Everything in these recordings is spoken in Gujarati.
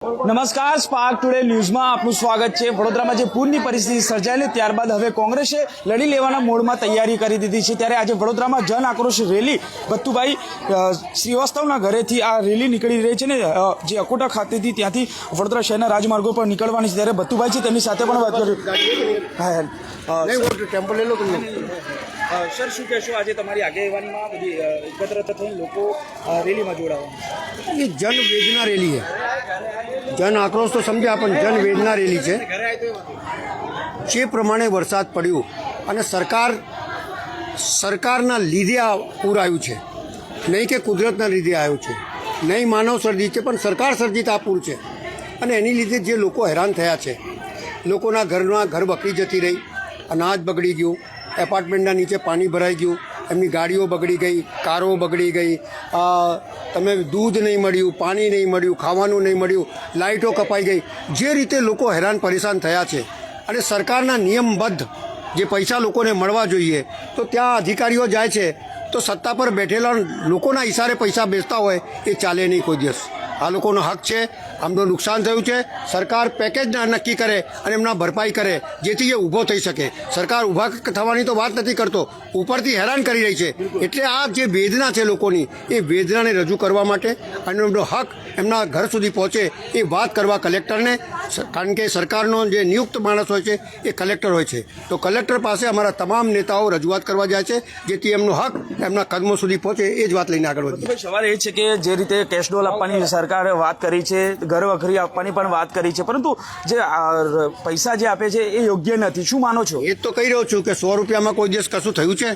નમસ્કાર સ્પાર્ક ટુડે ન્યૂઝમાં આપનું સ્વાગત છે. વડોદરામાં જે પૂરની પરિસ્થિતિ સર્જાયેલી ત્યારબાદ હવે કોંગ્રેસે લડી લેવાના મોડમાં તૈયારી કરી દીધી છે. ત્યારે આજે વડોદરામાં જન આક્રોશ રેલી ભત્તુભાઈ શ્રીવાસ્તવના ઘરેથી આ રેલી નીકળી રહી છે ને જે અકોટા ખાતેથી ત્યાંથી વડોદરા શહેરના રાજમાર્ગો પર નીકળવાની છે. ત્યારે ભત્તુભાઈ છે તેમની સાથે પણ વાત કરી. હા ટેમ્પો લઈ લો સર શું કહેશો? આજે તમારી આગેવાનીમાં બધી એકત્ર થઈને લોકો રેલીમાં જોડાવા એ જન વેદના રેલી છે. જન આક્રોશ તો સમજ્યા પણ જન વેદના રેલી છે. જે પ્રમાણે વરસાદ પડ્યો અને સરકાર સરકારના લીધે આ પૂર આવ્યું છે. નહીં કે કુદરતના લીધે આવ્યું છે. નહીં માનવ સર્જિત છે પણ સરકાર સર્જિત આ પૂર છે. અને એની લીધે જે લોકો હેરાન થયા છે. લોકોના ઘરના ઘર બકરી જતી રહી અનાજ બગડી ગયું એપાર્ટમેન્ટના નીચે પાણી ભરાઈ ગયું એમની ગાડીઓ બગડી ગઈ, કારો બગડી ગઈ. તમે દૂધ નહીં મળ્યું, પાણી નહીં મળ્યું, ખાવાનું નહીં મળ્યું લાઇટો કપાઈ ગઈ. જે રીતે લોકો હેરાન પરેશાન થયા છે અને સરકારના નિયમબદ્ધ જે પૈસા લોકોને મળવા જોઈએ, તો ત્યાં અધિકારીઓ જાય છે, તો સત્તા પર બેઠેલા લોકોના ઇશારે પૈસા બેસતા હોય, એ ચાલે નહીં કોઈ દિવસ. આ લોકોનો હક છે. આમનું નુકસાન થયું છે. સરકાર પેકેજના નક્કી કરે અને એમના ભરપાઈ કરે, જેથી એ ઊભો થઈ શકે. સરકાર ઊભા થવાની તો વાત નથી કરતો. ઉપરથી હેરાન કરી રહી છે. એટલે આ જે વેદના છે લોકોની, એ વેદનાને રજૂ કરવા માટે અને એમનો હક એમના ઘર સુધી પહોંચે એ વાત કરવા કલેક્ટરને કારણ કે સરકારનો જે નિયુક્ત માણસ હોય છે એ કલેક્ટર હોય છે. તો કલેક્ટર પાસે અમારા તમામ નેતાઓ રજૂઆત કરવા જાય છે જેથી એમનો હક એમના કદમો સુધી પહોંચે એ જ વાત લઈને આગળ વધીએ. સવાલ એ છે કે જે રીતે કેશડોલ આપવાની સરકારે વાત કરી છે ઘર વખરી આપવાની પણ વાત કરી છે પરંતુ જે પૈસા જે આપે છે એ યોગ્ય નથી. શું માનો છો? એ તો કહી રહ્યો છું કે સો રૂપિયામાં કોઈ દિવસ કશું થયું છે?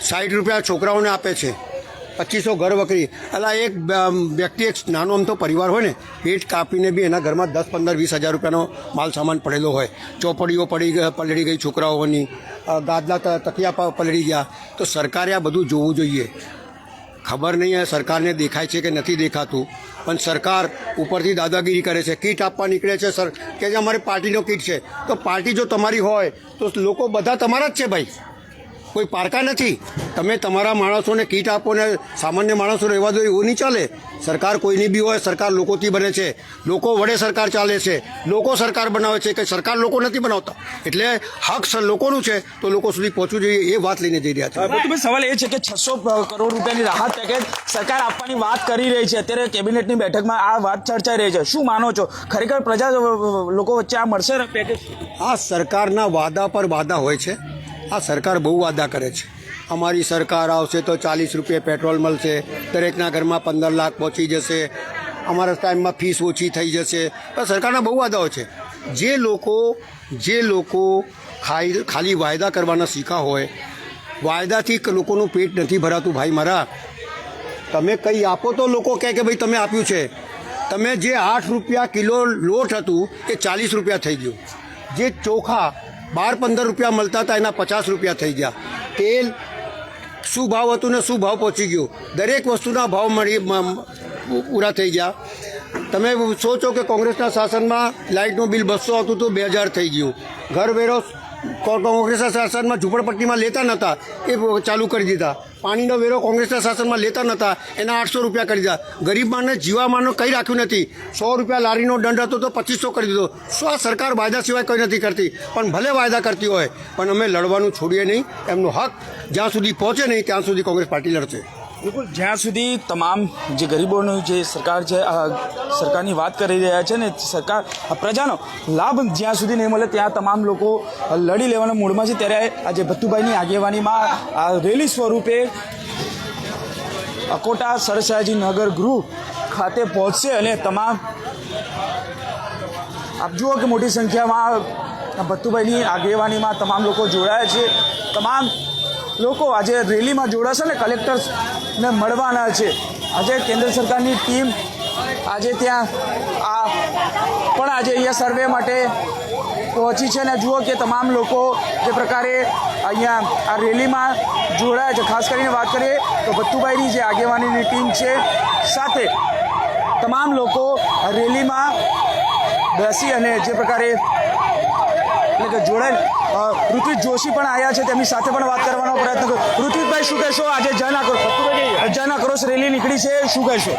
સાઠ રૂપિયા છોકરાઓને આપે છે. પચીસો ઘર વકરી. એટલે એક વ્યક્તિ, એક નાનો અમથો પરિવાર હોય ને પેટ કાપીને બી એના ઘરમાં દસ, પંદર, વીસ હજાર રૂપિયાનો માલ સામાન પડેલો હોય. ચોપડીઓ પડી પલળી ગઈ છોકરાઓની ગાદલા ત- તકિયા પલળી ગયા. તો સરકારે આ બધું જોવું જોઈએ. ખબર નહીં સરકારને દેખાય છે કે નથી દેખાતું. પણ સરકાર ઉપરથી દાદાગીરી કરે છે. કીટ આપવા નીકળે છે સર. કે જે અમારી પાર્ટીનો કીટ છે. તો પાર્ટી જો તમારી હોય, તો લોકો બધા તમારા જ છે ભાઈ. કોઈ પારકા નથી. તમે તમારા માણસોને કીટ આપો ને સામાન્ય માણસો રહેવા દો એવું નહીં ચાલે. સરકાર કોઈની બી હોય સરકાર લોકોથી બને છે. લોકો વડે સરકાર ચાલે છે. લોકો સરકાર બનાવે છે કે સરકાર લોકો નથી બનાવતા. એટલે હક લોકોનું છે તો લોકો સુધી પહોંચવું જોઈએ એ વાત લઈને જઈ રહ્યા છે. સવાલ એ છે કે છસો કરોડ રૂપિયાની રાહત પેકેજ સરકાર આપવાની વાત કરી રહી છે. અત્યારે કેબિનેટની બેઠકમાં આ વાત ચર્ચાઈ રહી છે. શું માનો છો? ખરેખર પ્રજા લોકો વચ્ચે આ મળશે પેકેજ આ સરકારના વાદા પર વાદા હોય છે. આ સરકાર બહુ વાદા કરે છે. અમારી સરકાર આવશે તો ચાલીસ રૂપિયા પેટ્રોલ મળશે, દરેકના ઘરમાં પંદર લાખ પહોંચી જશે, અમારા ટાઈમમાં ફીસ ઓછી થઈ જશે. પણ સરકારના બહુ વાદાઓ છે. જે લોકો જે લોકો ખાઈ, ખાલી વાયદા કરવાના શીખા હોય, વાયદાથી લોકોનું પેટ નથી ભરાતું. ભાઈ મારા, તમે કંઈ આપો તો લોકો કહે કે, ભાઈ, તમે આપ્યું છે. તમે જે આઠ રૂપિયા કિલો લોટ હતું, એ ચાલીસ રૂપિયા થઈ ગયું. જે ચોખા બાર પંદર રૂપિયા મળતા હતા, એના પચાસ રૂપિયા થઈ ગયા. તેલ શું ભાવ હતું ને શું ભાવ પહોંચી ગયો? દરેક વસ્તુના ભાવ મળી પૂરા થઈ ગયા. તમે સોચો કે કોંગ્રેસના શાસનમાં લાઇટનું બિલ બસો હતું બે હજાર થઈ ગયું. ઘર વેરો કો- કોંગ્રેસના શાસનમાં ઝૂંપડપટ્ટીમાં લેતા નહોતા એ ચાલુ કરી દીધા. પાણીનો વેરો કોંગ્રેસના શાસનમાં લેતા નહોતા એના આઠસો રૂપિયા કરી દીધા. ગરીબ માણસ જીવામાનો કંઈ રાખ્યું નથી. સો રૂપિયા લારીનો દંડ હતો તો પચીસો કરી દીધો. શું સરકાર વાયદા સિવાય કંઈ નથી કરતી? પણ ભલે વાયદા કરતી હોય, પણ અમે લડવાનું છોડીએ નહીં. એમનો હક જ્યાં સુધી પહોંચે નહીં, ત્યાં સુધી કોંગ્રેસ પાર્ટી લડશે. બિલકુલ, જ્યાં સુધી તમામ જે ગરીબોનું જે સરકાર છે સરકારની વાત કરી રહ્યા છે ને, સરકાર પ્રજાનો લાભ જ્યાં સુધી નહીં મળે, ત્યાં તમામ લોકો લડી લેવાના મૂડમાં છે. ત્યારે આજે ભત્તુભાઈની આગેવાનીમાં આ રેલી સ્વરૂપે અકોટા સરસાજી નગર ગૃહ ખાતે પહોંચશે અને તમામ, આપ જુઓ કે મોટી સંખ્યામાં ભત્તુભાઈની આગેવાનીમાં તમામ લોકો જોડાયા છે. તમામ લોકો આજે રેલીમાં જોડાશે ને કલેક્ટરને મળવાના છે. આજે કેન્દ્ર સરકારની ટીમ આજે ત્યાં આ પણ આજે અહીંયા સર્વે માટે પહોંચી છે ને જુઓ કે તમામ લોકો જે પ્રકારે અહીંયા આ રેલીમાં જોડાયા છે. ખાસ કરીને વાત કરીએ તો ભત્તુભાઈની જે આગેવાનીની ટીમ છે, સાથે તમામ લોકો રેલીમાં બેસી અને જે પ્રકારે એટલે કે જોડાયેલ ઋત્વિક જોશી પણ આવ્યા છે. તેમની સાથે પણ વાત કરવાનો પ્રયત્ન કરો, ઋત્વિકભાઈ, શું કહેશો? આજે જન આક્રોશ જન ક્રોસ રેલી નીકળી છે, શું કહેશો?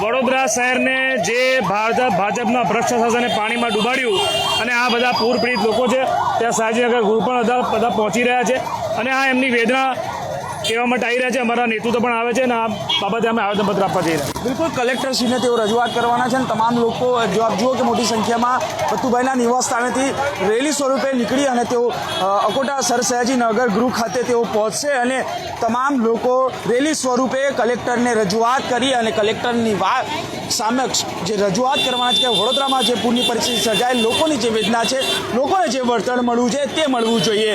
વડોદરા શહેરને જે ભાજપ, ભાજપના ભ્રષ્ટ શાસને પાણીમાં ડૂબાડ્યું અને આ બધા પૂર પીડિત લોકો છે, ત્યાં સાજીનગર ગુરુ પણ બધા પહોંચી રહ્યા છે અને આ એમની વેદના કહેવા માટે આવી રહ્યા છે. અમારા નેતૃત્વ પણ આવે છે અને આ બાબતે અમે આવેદનપત્ર આપવા જઈ રહ્યા બિલકુલ, કલેક્ટરશ્રીને તેઓ રજૂઆત કરવાના છે અને તમામ લોકો જો આપ જુઓ કે મોટી સંખ્યામાં બતુભાઈના નિવાસ સ્થાનેથી રેલી સ્વરૂપે નીકળી અને તેઓ અકોટા સર સયાજી નગર ગૃહ ખાતે તેઓ પહોંચશે અને તમામ લોકો રેલી સ્વરૂપે કલેક્ટરને રજૂઆત કરી અને કલેક્ટરની વાત સામક્ષ જે રજૂઆત કરવાના છે કે વડોદરામાં જે પૂરની પરિસ્થિતિ સર્જાય, લોકોની જે વેદના છે, લોકોને જે વળતર મળવું છે તે મળવું જોઈએ.